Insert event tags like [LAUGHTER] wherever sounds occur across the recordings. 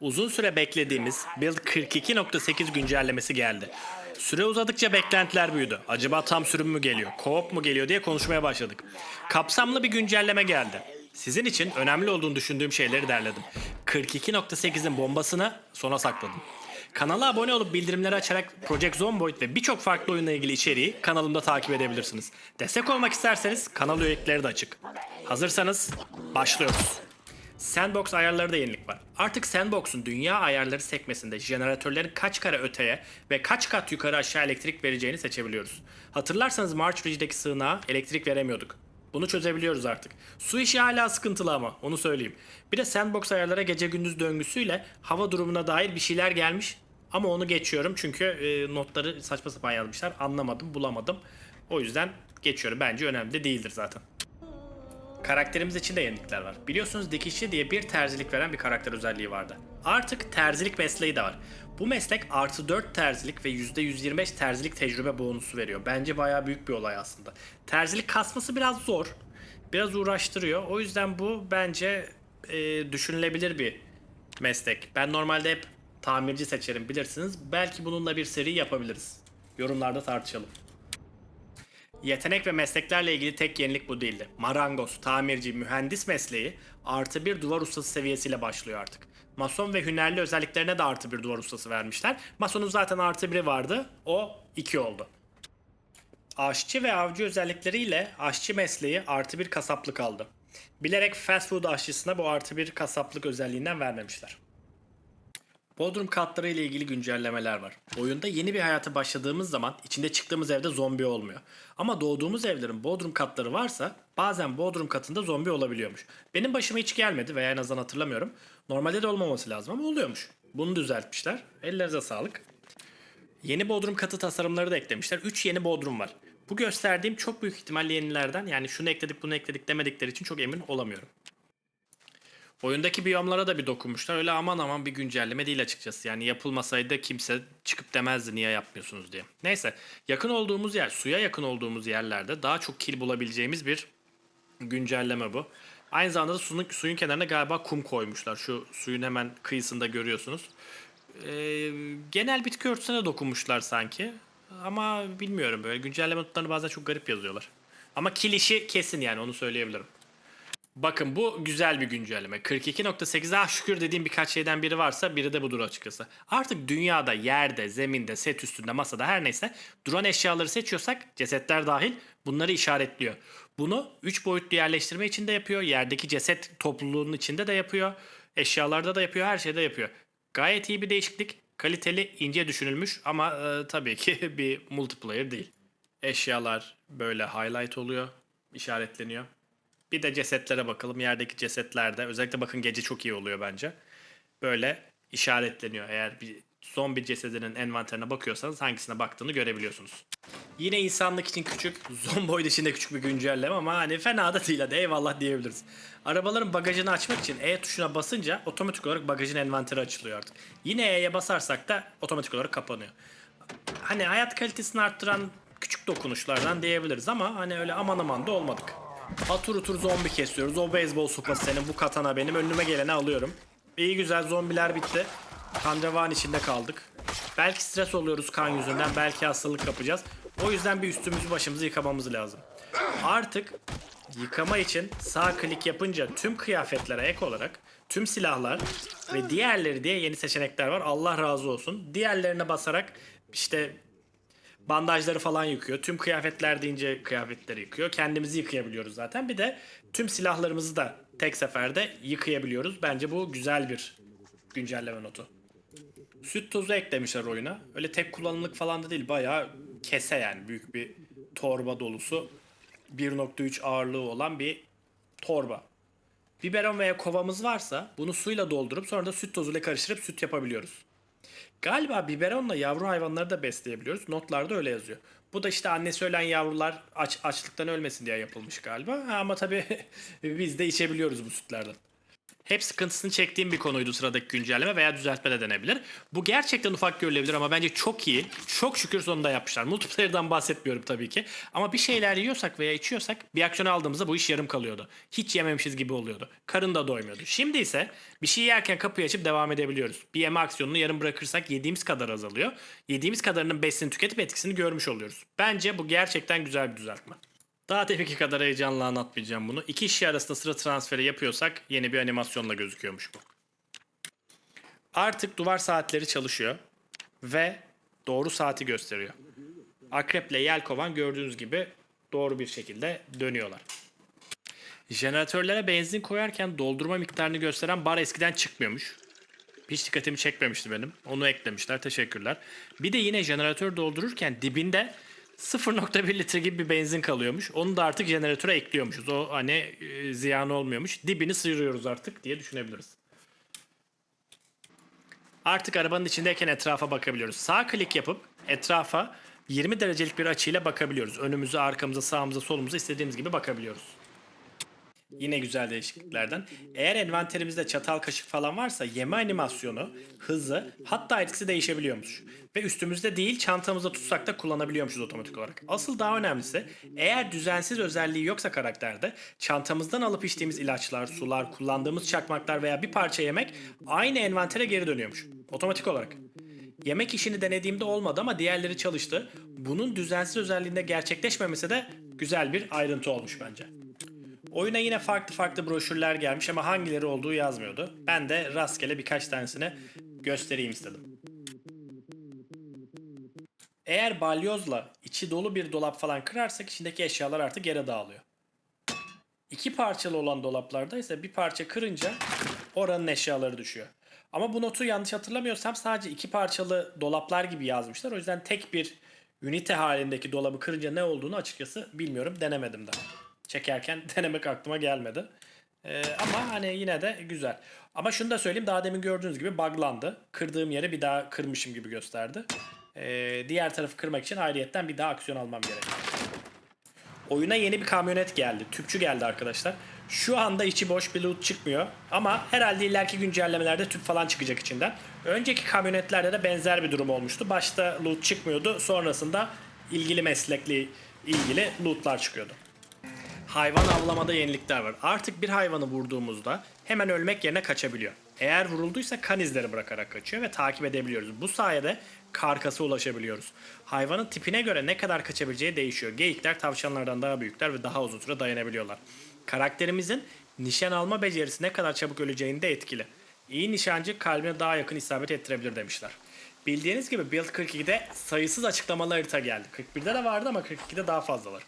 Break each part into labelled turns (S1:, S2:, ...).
S1: Uzun süre beklediğimiz Build 42.8 güncellemesi geldi. Süre uzadıkça beklentiler büyüdü. Acaba tam sürüm mü geliyor, co-op mu geliyor diye konuşmaya başladık. Kapsamlı bir güncelleme geldi. Sizin için önemli olduğunu düşündüğüm şeyleri derledim. 42.8'in bombasını sona sakladım. Kanala abone olup bildirimleri açarak Project Zomboid ve birçok farklı oyunla ilgili içeriği kanalımda takip edebilirsiniz. Destek olmak isterseniz kanal üyelikleri de açık. Hazırsanız başlıyoruz. Sandbox ayarları da yenilik var. Artık Sandbox'un dünya ayarları sekmesinde jeneratörlerin kaç kare öteye ve kaç kat yukarı aşağı elektrik vereceğini seçebiliyoruz. Hatırlarsanız March Ridge'deki sığınağa elektrik veremiyorduk. Bunu çözebiliyoruz artık. Su işi hala sıkıntılı ama onu söyleyeyim. Bir de Sandbox ayarlara gece gündüz döngüsüyle hava durumuna dair bir şeyler gelmiş. Ama onu geçiyorum çünkü e, notları saçma sapan yazmışlar. Anlamadım, bulamadım. O yüzden geçiyorum. Bence önemli de değildir zaten. Karakterimiz için de yenilikler var. Biliyorsunuz dikişçi diye bir terzilik veren bir karakter özelliği vardı. Artık terzilik mesleği de var. Bu meslek artı 4 terzilik ve %125 terzilik tecrübe bonusu veriyor. Bence bayağı büyük bir olay aslında. Terzilik kasması biraz zor. Biraz uğraştırıyor. O yüzden bu bence e, düşünülebilir bir meslek. Ben normalde hep tamirci seçerim bilirsiniz. Belki bununla bir seri yapabiliriz. Yorumlarda tartışalım. Yetenek ve mesleklerle ilgili tek yenilik bu değildi. Marangoz, tamirci, mühendis mesleği artı bir duvar ustası seviyesiyle başlıyor artık. Mason ve hünerli özelliklerine de artı bir duvar ustası vermişler. Masonun zaten artı biri vardı. O iki oldu. Aşçı ve avcı özellikleriyle aşçı mesleği artı bir kasaplık aldı. Bilerek fast food aşçısına bu artı bir kasaplık özelliğinden vermemişler. Bodrum katları ile ilgili güncellemeler var. Oyunda yeni bir hayata başladığımız zaman içinde çıktığımız evde zombi olmuyor. Ama doğduğumuz evlerin bodrum katları varsa bazen bodrum katında zombi olabiliyormuş. Benim başıma hiç gelmedi veya en azından hatırlamıyorum. Normalde de olmaması lazım ama oluyormuş. Bunu düzeltmişler. Ellerinize sağlık. Yeni bodrum katı tasarımları da eklemişler. 3 yeni bodrum var. Bu gösterdiğim çok büyük ihtimalle yenilerden yani şunu ekledik bunu ekledik demedikleri için çok emin olamıyorum. Oyundaki biyomlara da bir dokunmuşlar. Öyle aman aman bir güncelleme değil açıkçası. Yani yapılmasaydı kimse çıkıp demezdi niye yapmıyorsunuz diye. Neyse yakın olduğumuz yer, suya yakın olduğumuz yerlerde daha çok kil bulabileceğimiz bir güncelleme bu. Aynı zamanda da suyun, suyun kenarına galiba kum koymuşlar. Şu suyun hemen kıyısında görüyorsunuz. Ee, genel bitki örtüsüne dokunmuşlar sanki. Ama bilmiyorum böyle güncelleme notlarını bazen çok garip yazıyorlar. Ama kil işi kesin yani onu söyleyebilirim. Bakın bu güzel bir güncelleme. 42.8 ah şükür dediğim birkaç şeyden biri varsa biri de budur açıkçası. Artık dünyada, yerde, zeminde, set üstünde, masada her neyse duran eşyaları seçiyorsak cesetler dahil bunları işaretliyor. Bunu 3 boyutlu yerleştirme için de yapıyor. Yerdeki ceset topluluğunun içinde de yapıyor. Eşyalarda da yapıyor. Her şeyde yapıyor. Gayet iyi bir değişiklik. Kaliteli, ince düşünülmüş ama e, tabii ki [LAUGHS] bir multiplayer değil. Eşyalar böyle highlight oluyor, işaretleniyor. Bir de cesetlere bakalım. Yerdeki cesetlerde özellikle bakın gece çok iyi oluyor bence. Böyle işaretleniyor. Eğer bir zombi cesedinin envanterine bakıyorsanız hangisine baktığını görebiliyorsunuz. Yine insanlık için küçük, zomboid için de küçük bir güncelleme ama hani fena da değil hadi eyvallah diyebiliriz. Arabaların bagajını açmak için E tuşuna basınca otomatik olarak bagajın envanteri açılıyor artık. Yine E'ye basarsak da otomatik olarak kapanıyor. Hani hayat kalitesini arttıran küçük dokunuşlardan diyebiliriz ama hani öyle aman aman da olmadık. Atur utur zombi kesiyoruz. O beyzbol sopası senin, bu katana benim. Önüme geleni alıyorum. İyi güzel zombiler bitti. Kancavan içinde kaldık. Belki stres oluyoruz kan yüzünden. Belki hastalık kapacağız. O yüzden bir üstümüzü başımızı yıkamamız lazım. Artık yıkama için sağ klik yapınca tüm kıyafetlere ek olarak tüm silahlar ve diğerleri diye yeni seçenekler var. Allah razı olsun. Diğerlerine basarak işte bandajları falan yıkıyor. Tüm kıyafetler deyince kıyafetleri yıkıyor. Kendimizi yıkayabiliyoruz zaten. Bir de tüm silahlarımızı da tek seferde yıkayabiliyoruz. Bence bu güzel bir güncelleme notu. Süt tozu eklemişler oyuna. Öyle tek kullanımlık falan da değil. Bayağı kese yani. Büyük bir torba dolusu. 1.3 ağırlığı olan bir torba. Biberon veya kovamız varsa bunu suyla doldurup sonra da süt tozuyla karıştırıp süt yapabiliyoruz. Galiba biberonla yavru hayvanları da besleyebiliyoruz. Notlarda öyle yazıyor. Bu da işte annesi ölen yavrular aç, açlıktan ölmesin diye yapılmış galiba. Ama tabii [LAUGHS] biz de içebiliyoruz bu sütlerden. Hep sıkıntısını çektiğim bir konuydu sıradaki güncelleme veya düzeltme de denebilir. Bu gerçekten ufak görülebilir ama bence çok iyi. Çok şükür sonunda yapmışlar. [LAUGHS] Multiplayer'dan bahsetmiyorum tabii ki. Ama bir şeyler yiyorsak veya içiyorsak bir aksiyon aldığımızda bu iş yarım kalıyordu. Hiç yememişiz gibi oluyordu. Karın da doymuyordu. Şimdi ise bir şey yerken kapıyı açıp devam edebiliyoruz. Bir yeme aksiyonunu yarım bırakırsak yediğimiz kadar azalıyor. Yediğimiz kadarının besini tüketip etkisini görmüş oluyoruz. Bence bu gerçekten güzel bir düzeltme. Daha deminki kadar heyecanla anlatmayacağım bunu. İki kişi arasında sıra transferi yapıyorsak yeni bir animasyonla gözüküyormuş bu. Artık duvar saatleri çalışıyor ve doğru saati gösteriyor. Akreple Yelkovan gördüğünüz gibi doğru bir şekilde dönüyorlar. Jeneratörlere benzin koyarken doldurma miktarını gösteren bar eskiden çıkmıyormuş. Hiç dikkatimi çekmemişti benim. Onu eklemişler. Teşekkürler. Bir de yine jeneratör doldururken dibinde 0.1 litre gibi bir benzin kalıyormuş. Onu da artık jeneratöre ekliyormuşuz. O hani e, ziyan olmuyormuş. Dibini sıyırıyoruz artık diye düşünebiliriz. Artık arabanın içindeyken etrafa bakabiliyoruz. Sağ klik yapıp etrafa 20 derecelik bir açıyla bakabiliyoruz. Önümüze, arkamıza, sağımıza, solumuza istediğimiz gibi bakabiliyoruz. Yine güzel değişikliklerden. Eğer envanterimizde çatal kaşık falan varsa yeme animasyonu, hızı hatta etkisi değişebiliyormuş. Ve üstümüzde değil çantamızda tutsak da kullanabiliyormuşuz otomatik olarak. Asıl daha önemlisi eğer düzensiz özelliği yoksa karakterde çantamızdan alıp içtiğimiz ilaçlar, sular, kullandığımız çakmaklar veya bir parça yemek aynı envantere geri dönüyormuş. Otomatik olarak. Yemek işini denediğimde olmadı ama diğerleri çalıştı. Bunun düzensiz özelliğinde gerçekleşmemesi de güzel bir ayrıntı olmuş bence. Oyuna yine farklı farklı broşürler gelmiş ama hangileri olduğu yazmıyordu. Ben de rastgele birkaç tanesini göstereyim istedim. Eğer balyozla içi dolu bir dolap falan kırarsak içindeki eşyalar artık yere dağılıyor. İki parçalı olan dolaplarda ise bir parça kırınca oranın eşyaları düşüyor. Ama bu notu yanlış hatırlamıyorsam sadece iki parçalı dolaplar gibi yazmışlar. O yüzden tek bir ünite halindeki dolabı kırınca ne olduğunu açıkçası bilmiyorum. Denemedim de. Çekerken [LAUGHS] denemek aklıma gelmedi. Ee, ama hani yine de güzel. Ama şunu da söyleyeyim daha demin gördüğünüz gibi buglandı. Kırdığım yeri bir daha kırmışım gibi gösterdi. Ee, diğer tarafı kırmak için ayrıyetten bir daha aksiyon almam gerekiyor. Oyuna yeni bir kamyonet geldi. Tüpçü geldi arkadaşlar. Şu anda içi boş bir loot çıkmıyor. Ama herhalde ileriki güncellemelerde tüp falan çıkacak içinden. Önceki kamyonetlerde de benzer bir durum olmuştu. Başta loot çıkmıyordu. Sonrasında ilgili meslekli ilgili lootlar çıkıyordu. Hayvan avlamada yenilikler var. Artık bir hayvanı vurduğumuzda hemen ölmek yerine kaçabiliyor. Eğer vurulduysa kan izleri bırakarak kaçıyor ve takip edebiliyoruz. Bu sayede karkasa ulaşabiliyoruz. Hayvanın tipine göre ne kadar kaçabileceği değişiyor. Geyikler tavşanlardan daha büyükler ve daha uzun süre dayanabiliyorlar. Karakterimizin nişan alma becerisi ne kadar çabuk öleceğini de etkili. İyi nişancı kalbine daha yakın isabet ettirebilir demişler. Bildiğiniz gibi Build 42'de sayısız açıklamalı harita geldi. 41'de de vardı ama 42'de daha fazlalar.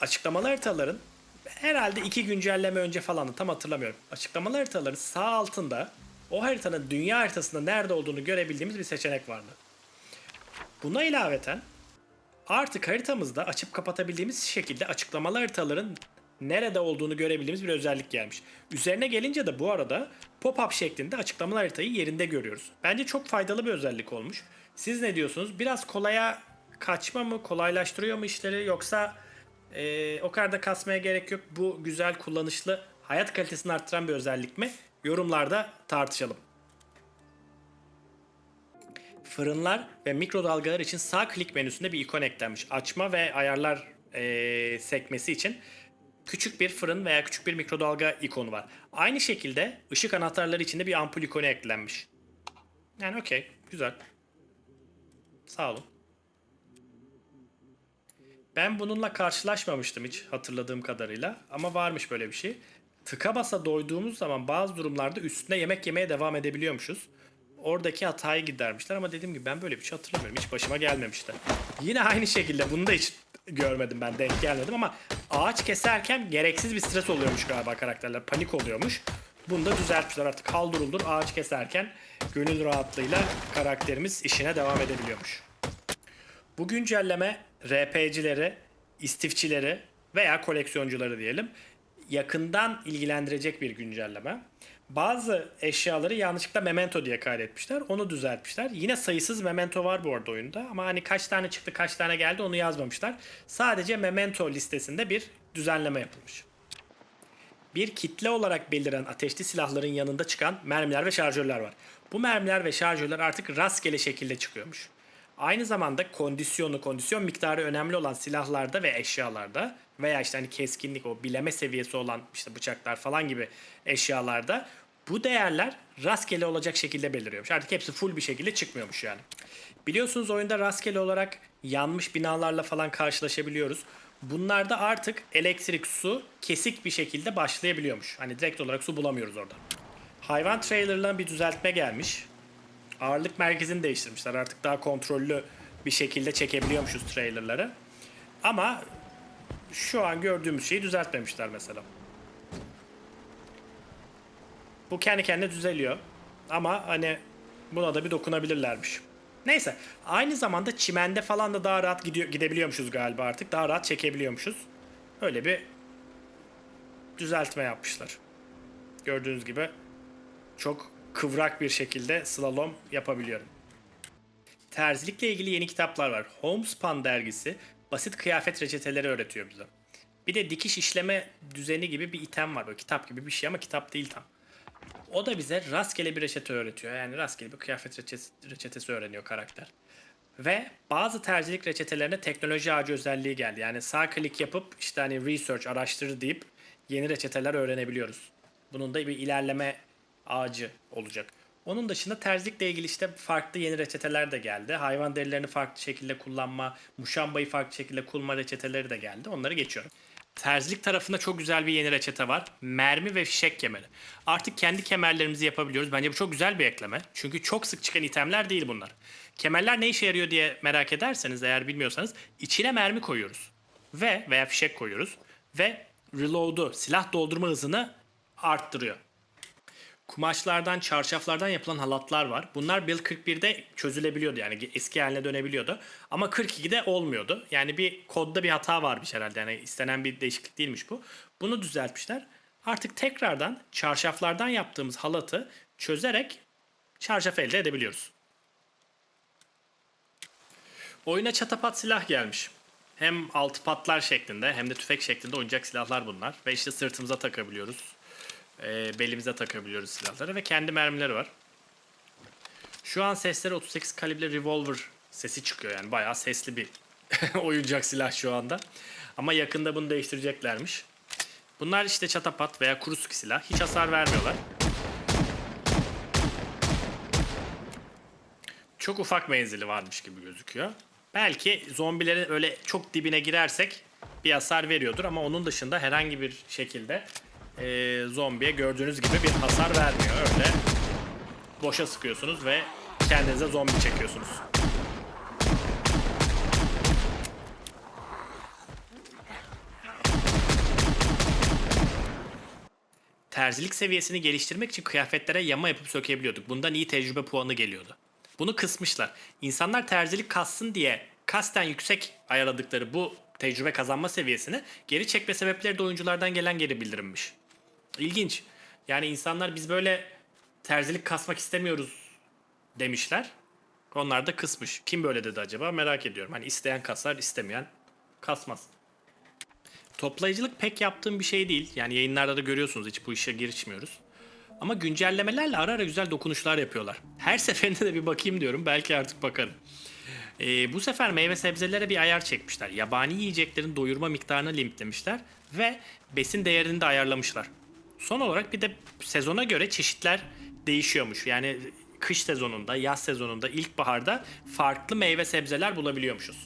S1: Açıklamalı haritaların herhalde iki güncelleme önce falandı tam hatırlamıyorum. Açıklamalı haritaların sağ altında o haritanın dünya haritasında nerede olduğunu görebildiğimiz bir seçenek vardı. Buna ilaveten artık haritamızda açıp kapatabildiğimiz şekilde açıklamalı haritaların nerede olduğunu görebildiğimiz bir özellik gelmiş. Üzerine gelince de bu arada pop-up şeklinde açıklamalı haritayı yerinde görüyoruz. Bence çok faydalı bir özellik olmuş. Siz ne diyorsunuz? Biraz kolaya kaçma mı? Kolaylaştırıyor mu işleri? Yoksa ee, o kadar da kasmaya gerek yok. Bu güzel, kullanışlı, hayat kalitesini arttıran bir özellik mi? Yorumlarda tartışalım. Fırınlar ve mikrodalgalar için sağ klik menüsünde bir ikon eklenmiş. Açma ve ayarlar ee, sekmesi için küçük bir fırın veya küçük bir mikrodalga ikonu var. Aynı şekilde ışık anahtarları için de bir ampul ikonu eklenmiş. Yani okey, güzel. Sağ olun. Ben bununla karşılaşmamıştım hiç hatırladığım kadarıyla. Ama varmış böyle bir şey. Tıka basa doyduğumuz zaman bazı durumlarda üstüne yemek yemeye devam edebiliyormuşuz. Oradaki hatayı gidermişler ama dediğim gibi ben böyle bir şey hatırlamıyorum. Hiç başıma gelmemişti. Yine aynı şekilde bunu da hiç görmedim ben denk gelmedim ama ağaç keserken gereksiz bir stres oluyormuş galiba karakterler. Panik oluyormuş. Bunu da düzeltmişler artık kaldırıldır ağaç keserken gönül rahatlığıyla karakterimiz işine devam edebiliyormuş. Bu güncelleme RP'cileri, istifçileri veya koleksiyoncuları diyelim yakından ilgilendirecek bir güncelleme. Bazı eşyaları yanlışlıkla memento diye kaydetmişler. Onu düzeltmişler. Yine sayısız memento var bu arada oyunda. Ama hani kaç tane çıktı kaç tane geldi onu yazmamışlar. Sadece memento listesinde bir düzenleme yapılmış. bir kitle olarak beliren ateşli silahların yanında çıkan mermiler ve şarjörler var. Bu mermiler ve şarjörler artık rastgele şekilde çıkıyormuş. Aynı zamanda kondisyonu, kondisyon miktarı önemli olan silahlarda ve eşyalarda veya işte hani keskinlik, o bileme seviyesi olan işte bıçaklar falan gibi eşyalarda bu değerler rastgele olacak şekilde beliriyormuş. Artık hepsi full bir şekilde çıkmıyormuş yani. Biliyorsunuz oyunda rastgele olarak yanmış binalarla falan karşılaşabiliyoruz. Bunlarda artık elektrik, su kesik bir şekilde başlayabiliyormuş. Hani direkt olarak su bulamıyoruz orada. Hayvan trailer'ına bir düzeltme gelmiş. Ağırlık merkezini değiştirmişler. Artık daha kontrollü bir şekilde çekebiliyormuşuz trailerları. Ama şu an gördüğümüz şeyi düzeltmemişler mesela. Bu kendi kendine düzeliyor. Ama hani buna da bir dokunabilirlermiş. Neyse. Aynı zamanda çimende falan da daha rahat gidiyor, gidebiliyormuşuz galiba artık. Daha rahat çekebiliyormuşuz. Öyle bir düzeltme yapmışlar. Gördüğünüz gibi çok kıvrak bir şekilde slalom yapabiliyorum. Terzilikle ilgili yeni kitaplar var. Homespun dergisi basit kıyafet reçeteleri öğretiyor bize. Bir de dikiş işleme düzeni gibi bir item var. Böyle kitap gibi bir şey ama kitap değil tam. O da bize rastgele bir reçete öğretiyor. Yani rastgele bir kıyafet reçetesi, öğreniyor karakter. Ve bazı tercihlik reçetelerine teknoloji ağacı özelliği geldi. Yani sağ klik yapıp işte hani research, araştır deyip yeni reçeteler öğrenebiliyoruz. Bunun da bir ilerleme ağacı olacak. Onun dışında terzilikle ilgili işte farklı yeni reçeteler de geldi. Hayvan derilerini farklı şekilde kullanma, muşambayı farklı şekilde kullanma reçeteleri de geldi. Onları geçiyorum. Terzilik tarafında çok güzel bir yeni reçete var. Mermi ve fişek kemeri. Artık kendi kemerlerimizi yapabiliyoruz. Bence bu çok güzel bir ekleme. Çünkü çok sık çıkan itemler değil bunlar. Kemerler ne işe yarıyor diye merak ederseniz eğer bilmiyorsanız içine mermi koyuyoruz. Ve veya fişek koyuyoruz. Ve reload'u, silah doldurma hızını arttırıyor. Kumaşlardan, çarşaflardan yapılan halatlar var. Bunlar Build 41'de çözülebiliyordu yani eski haline dönebiliyordu. Ama 42'de olmuyordu. Yani bir kodda bir hata varmış herhalde. Yani istenen bir değişiklik değilmiş bu. Bunu düzeltmişler. Artık tekrardan çarşaflardan yaptığımız halatı çözerek çarşaf elde edebiliyoruz. Oyuna çatapat silah gelmiş. Hem altı patlar şeklinde hem de tüfek şeklinde oyuncak silahlar bunlar. Ve işte sırtımıza takabiliyoruz e, belimize takabiliyoruz silahları ve kendi mermileri var. Şu an sesleri 38 kalibre revolver sesi çıkıyor yani bayağı sesli bir [LAUGHS] oyuncak silah şu anda. Ama yakında bunu değiştireceklermiş. Bunlar işte çatapat veya kuruski silah. Hiç hasar vermiyorlar. Çok ufak menzili varmış gibi gözüküyor. Belki zombilerin öyle çok dibine girersek bir hasar veriyordur ama onun dışında herhangi bir şekilde e, zombiye gördüğünüz gibi bir hasar vermiyor. Öyle boşa sıkıyorsunuz ve kendinize zombi çekiyorsunuz. Terzilik seviyesini geliştirmek için kıyafetlere yama yapıp sökebiliyorduk. Bundan iyi tecrübe puanı geliyordu. Bunu kısmışlar. İnsanlar terzilik kassın diye kasten yüksek ayarladıkları bu tecrübe kazanma seviyesini geri çekme sebepleri de oyunculardan gelen geri bildirimmiş. İlginç. Yani insanlar biz böyle terzilik kasmak istemiyoruz demişler. Onlar da kısmış. Kim böyle dedi acaba merak ediyorum. Hani isteyen kasar, istemeyen kasmaz. Toplayıcılık pek yaptığım bir şey değil. Yani yayınlarda da görüyorsunuz hiç bu işe girişmiyoruz. Ama güncellemelerle ara ara güzel dokunuşlar yapıyorlar. Her [LAUGHS] seferinde de bir bakayım diyorum. Belki artık bakarım. Ee, bu sefer meyve sebzelere bir ayar çekmişler. Yabani yiyeceklerin doyurma miktarını limitlemişler ve besin değerini de ayarlamışlar. Son olarak bir de sezona göre çeşitler değişiyormuş. Yani kış sezonunda, yaz sezonunda, ilkbaharda farklı meyve sebzeler bulabiliyormuşuz.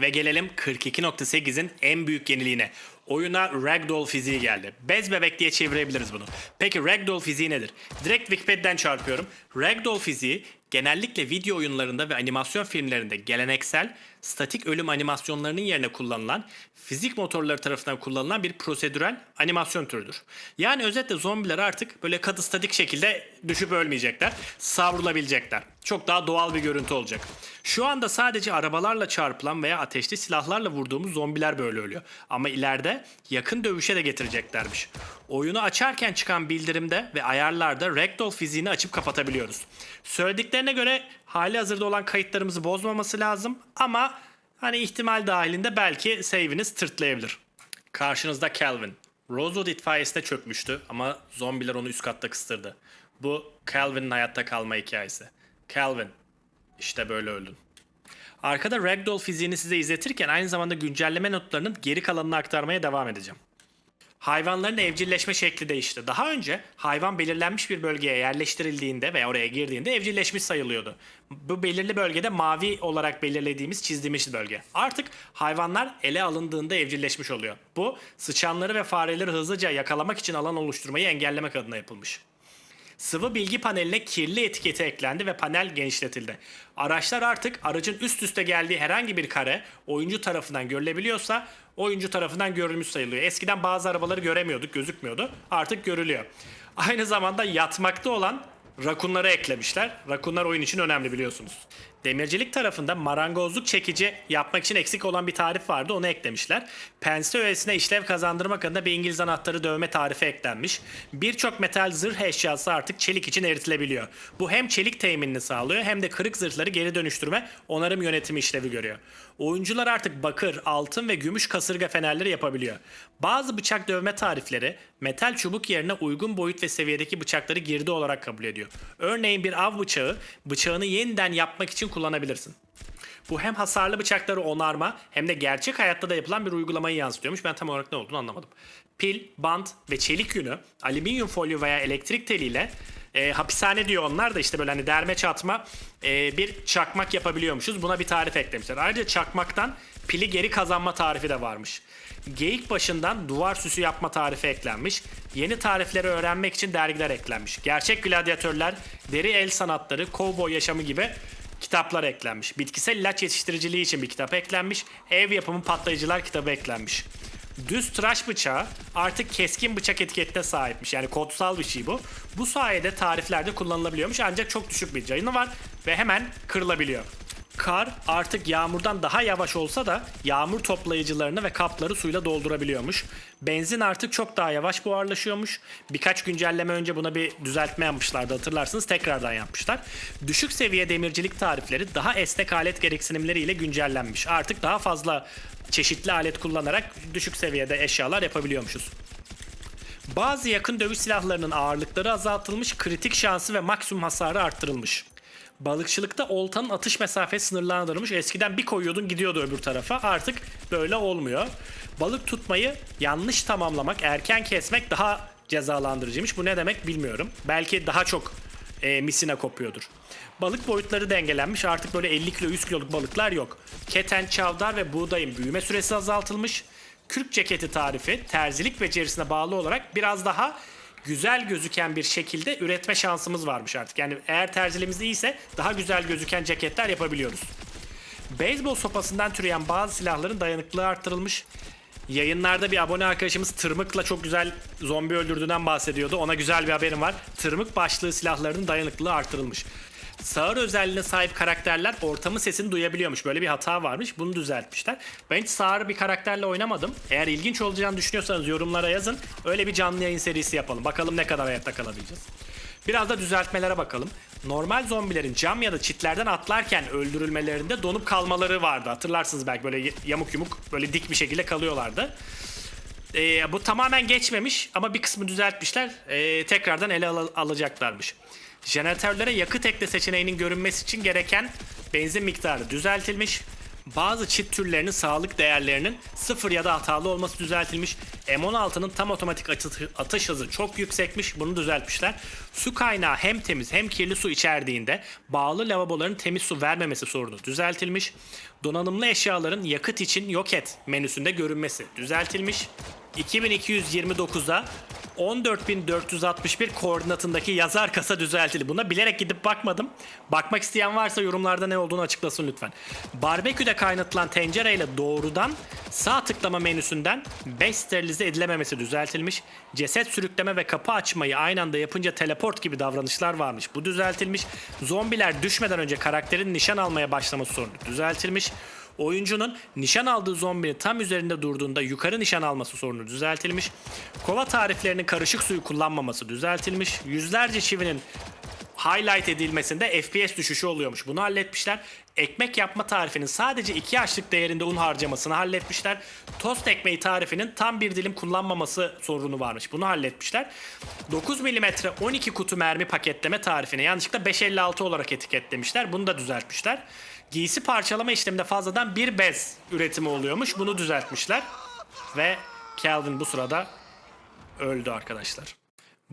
S1: Ve gelelim 42.8'in en büyük yeniliğine. Oyuna Ragdoll fiziği geldi. Bez bebek diye çevirebiliriz bunu. Peki Ragdoll fiziği nedir? Direkt Wikipedia'dan çarpıyorum. Ragdoll fiziği genellikle video oyunlarında ve animasyon filmlerinde geleneksel statik ölüm animasyonlarının yerine kullanılan fizik motorları tarafından kullanılan bir prosedürel animasyon türüdür. Yani özetle zombiler artık böyle katı statik şekilde düşüp ölmeyecekler, savrulabilecekler. Çok daha doğal bir görüntü olacak. Şu anda sadece arabalarla çarpılan veya ateşli silahlarla vurduğumuz zombiler böyle ölüyor. Ama ileride yakın dövüşe de getireceklermiş. Oyunu açarken çıkan bildirimde ve ayarlarda ragdoll fiziğini açıp kapatabiliyoruz. Söylediklerine göre hali hazırda olan kayıtlarımızı bozmaması lazım ama hani ihtimal dahilinde belki save'iniz tırtlayabilir. Karşınızda Calvin. Rosewood itfaiyesi de çökmüştü ama zombiler onu üst katta kıstırdı. Bu Calvin'in hayatta kalma hikayesi. Calvin, işte böyle öldün. Arkada Ragdoll fiziğini size izletirken aynı zamanda güncelleme notlarının geri kalanını aktarmaya devam edeceğim. Hayvanların evcilleşme şekli değişti. Daha önce hayvan belirlenmiş bir bölgeye yerleştirildiğinde veya oraya girdiğinde evcilleşmiş sayılıyordu. Bu belirli bölgede mavi olarak belirlediğimiz çizdiğimiz bölge. Artık hayvanlar ele alındığında evcilleşmiş oluyor. Bu sıçanları ve fareleri hızlıca yakalamak için alan oluşturmayı engellemek adına yapılmış. Sıvı bilgi paneline kirli etiketi eklendi ve panel genişletildi. Araçlar artık aracın üst üste geldiği herhangi bir kare oyuncu tarafından görülebiliyorsa oyuncu tarafından görülmüş sayılıyor. Eskiden bazı arabaları göremiyorduk, gözükmüyordu. Artık görülüyor. Aynı zamanda yatmakta olan rakunları eklemişler. Rakunlar oyun için önemli biliyorsunuz. Demircilik tarafında marangozluk çekici yapmak için eksik olan bir tarif vardı onu eklemişler. Pense öğesine işlev kazandırmak adına bir İngiliz anahtarı dövme tarifi eklenmiş. Birçok metal zırh eşyası artık çelik için eritilebiliyor. Bu hem çelik teminini sağlıyor hem de kırık zırhları geri dönüştürme onarım yönetimi işlevi görüyor. Oyuncular artık bakır, altın ve gümüş kasırga fenerleri yapabiliyor. Bazı bıçak dövme tarifleri metal çubuk yerine uygun boyut ve seviyedeki bıçakları girdi olarak kabul ediyor. Örneğin bir av bıçağı bıçağını yeniden yapmak için kullanabilirsin. Bu hem hasarlı bıçakları onarma hem de gerçek hayatta da yapılan bir uygulamayı yansıtıyormuş. Ben tam olarak ne olduğunu anlamadım. Pil, bant ve çelik yünü alüminyum folyo veya elektrik teliyle e, hapishane diyor onlar da işte böyle hani derme çatma e, bir çakmak yapabiliyormuşuz. Buna bir tarif eklemişler. Ayrıca çakmaktan pili geri kazanma tarifi de varmış. Geyik başından duvar süsü yapma tarifi eklenmiş. Yeni tarifleri öğrenmek için dergiler eklenmiş. Gerçek gladyatörler, deri el sanatları, kovboy yaşamı gibi kitaplar eklenmiş. Bitkisel ilaç yetiştiriciliği için bir kitap eklenmiş. Ev yapımı patlayıcılar kitabı eklenmiş. Düz tıraş bıçağı artık keskin bıçak etiketine sahipmiş. Yani kodsal bir şey bu. Bu sayede tariflerde kullanılabiliyormuş ancak çok düşük bir canı var ve hemen kırılabiliyor. Kar artık yağmurdan daha yavaş olsa da yağmur toplayıcılarını ve kapları suyla doldurabiliyormuş. Benzin artık çok daha yavaş buharlaşıyormuş. Birkaç güncelleme önce buna bir düzeltme yapmışlardı hatırlarsınız tekrardan yapmışlar. Düşük seviye demircilik tarifleri daha esnek alet gereksinimleriyle güncellenmiş. Artık daha fazla çeşitli alet kullanarak düşük seviyede eşyalar yapabiliyormuşuz. Bazı yakın dövüş silahlarının ağırlıkları azaltılmış, kritik şansı ve maksimum hasarı arttırılmış. Balıkçılıkta oltanın atış mesafesi sınırlandırılmış. Eskiden bir koyuyordun gidiyordu öbür tarafa. Artık böyle olmuyor. Balık tutmayı yanlış tamamlamak, erken kesmek daha cezalandırıcıymış. Bu ne demek bilmiyorum. Belki daha çok e, misine kopuyordur. Balık boyutları dengelenmiş. Artık böyle 50 kilo 100 kiloluk balıklar yok. Keten, çavdar ve buğdayın büyüme süresi azaltılmış. Kürk ceketi tarifi terzilik becerisine bağlı olarak biraz daha güzel gözüken bir şekilde üretme şansımız varmış artık. Yani eğer terziliğimiz iyiyse daha güzel gözüken ceketler yapabiliyoruz. Beyzbol sopasından türeyen bazı silahların dayanıklılığı arttırılmış. Yayınlarda bir abone arkadaşımız tırmıkla çok güzel zombi öldürdüğünden bahsediyordu. Ona güzel bir haberim var. Tırmık başlığı silahlarının dayanıklılığı arttırılmış. Sağır özelliğine sahip karakterler ortamın sesini duyabiliyormuş. Böyle bir hata varmış. Bunu düzeltmişler. Ben hiç sağır bir karakterle oynamadım. Eğer ilginç olacağını düşünüyorsanız yorumlara yazın. Öyle bir canlı yayın serisi yapalım. Bakalım ne kadar hayatta kalabileceğiz. Biraz da düzeltmelere bakalım. Normal zombilerin cam ya da çitlerden atlarken öldürülmelerinde donup kalmaları vardı. Hatırlarsınız belki böyle yamuk yumuk böyle dik bir şekilde kalıyorlardı. Ee, bu tamamen geçmemiş ama bir kısmı düzeltmişler. Ee, tekrardan ele al- alacaklarmış. Jeneratörlere yakıt ekle seçeneğinin görünmesi için gereken benzin miktarı düzeltilmiş. Bazı çit türlerinin sağlık değerlerinin sıfır ya da hatalı olması düzeltilmiş. M16'nın tam otomatik atı- atış hızı çok yüksekmiş. Bunu düzeltmişler. Su kaynağı hem temiz hem kirli su içerdiğinde bağlı lavaboların temiz su vermemesi sorunu düzeltilmiş. Donanımlı eşyaların yakıt için yok et menüsünde görünmesi düzeltilmiş. 2229'a 14461 koordinatındaki yazar kasa düzeltildi. Buna bilerek gidip bakmadım. Bakmak isteyen varsa yorumlarda ne olduğunu açıklasın lütfen. Barbeküde kaynatılan tencereyle doğrudan sağ tıklama menüsünden 5 sterilize edilememesi düzeltilmiş. Ceset sürükleme ve kapı açmayı aynı anda yapınca teleport gibi davranışlar varmış. Bu düzeltilmiş. Zombiler düşmeden önce karakterin nişan almaya başlaması sorunu düzeltilmiş. Oyuncunun nişan aldığı zombinin tam üzerinde durduğunda yukarı nişan alması sorunu düzeltilmiş. Kova tariflerinin karışık suyu kullanmaması düzeltilmiş. Yüzlerce çivinin highlight edilmesinde FPS düşüşü oluyormuş. Bunu halletmişler. Ekmek yapma tarifinin sadece 2 yaşlık değerinde un harcamasını halletmişler. Tost ekmeği tarifinin tam bir dilim kullanmaması sorunu varmış. Bunu halletmişler. 9 mm 12 kutu mermi paketleme tarifini yanlışlıkla 5.56 olarak etiketlemişler. Bunu da düzeltmişler. Giysi parçalama işleminde fazladan bir bez üretimi oluyormuş. Bunu düzeltmişler. Ve Calvin bu sırada öldü arkadaşlar.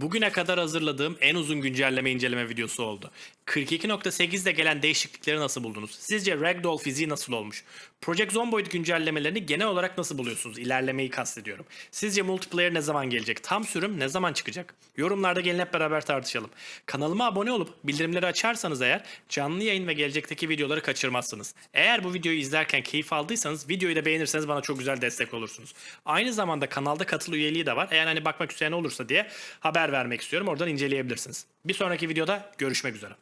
S1: Bugüne kadar hazırladığım en uzun güncelleme inceleme videosu oldu. 42.8'de gelen değişiklikleri nasıl buldunuz? Sizce Ragdoll fiziği nasıl olmuş? Project Zomboid güncellemelerini genel olarak nasıl buluyorsunuz? İlerlemeyi kastediyorum. Sizce multiplayer ne zaman gelecek? Tam sürüm ne zaman çıkacak? Yorumlarda gelin hep beraber tartışalım. Kanalıma abone olup bildirimleri açarsanız eğer canlı yayın ve gelecekteki videoları kaçırmazsınız. Eğer bu videoyu izlerken keyif aldıysanız videoyu da beğenirseniz bana çok güzel destek olursunuz. Aynı zamanda kanalda katıl üyeliği de var. Eğer hani bakmak isteyen olursa diye haber vermek istiyorum. Oradan inceleyebilirsiniz. Bir sonraki videoda görüşmek üzere.